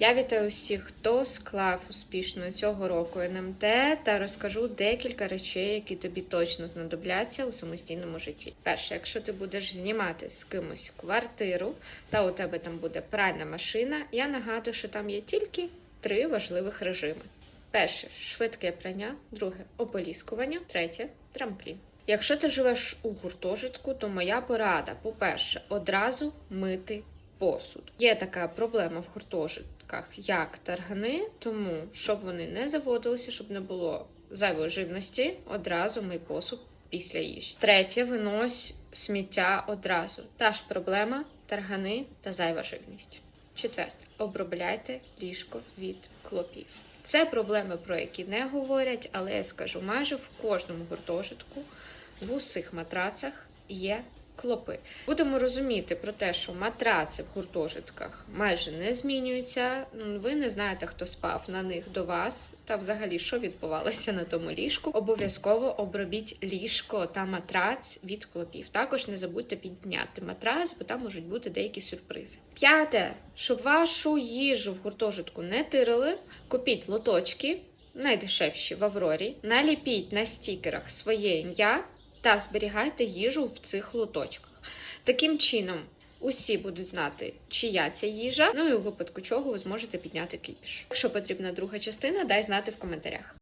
Я вітаю всіх, хто склав успішно цього року НМТ та розкажу декілька речей, які тобі точно знадобляться у самостійному житті. Перше, якщо ти будеш знімати з кимось квартиру, та у тебе там буде пральна машина, я нагадую, що там є тільки три важливих режими: перше швидке прання, друге ополіскування, третє трамплін. Якщо ти живеш у гуртожитку, то моя порада, по-перше, одразу мити посуд. Є така проблема в гуртожитках, як таргани, тому щоб вони не заводилися, щоб не було зайвої живності, одразу мий посуд після їжі. Третє, винось сміття одразу. Та ж проблема таргани та зайва живність. Четверте, обробляйте ліжко від клопів. Це проблеми, про які не говорять, але я скажу, майже в кожному гуртожитку в усіх матрацах є клопи. Будемо розуміти про те, що матраци в гуртожитках майже не змінюються. Ви не знаєте, хто спав на них до вас, та взагалі що відбувалося на тому ліжку. Обов'язково обробіть ліжко та матрац від клопів. Також не забудьте підняти матрац, бо там можуть бути деякі сюрпризи. П'яте, щоб вашу їжу в гуртожитку не тирили, купіть лоточки. Найдешевші в Аврорі, наліпіть на стікерах своє ім'я та зберігайте їжу в цих лоточках. Таким чином, усі будуть знати, чия ця їжа, ну і у випадку чого ви зможете підняти кіпіш. Якщо потрібна друга частина, дай знати в коментарях.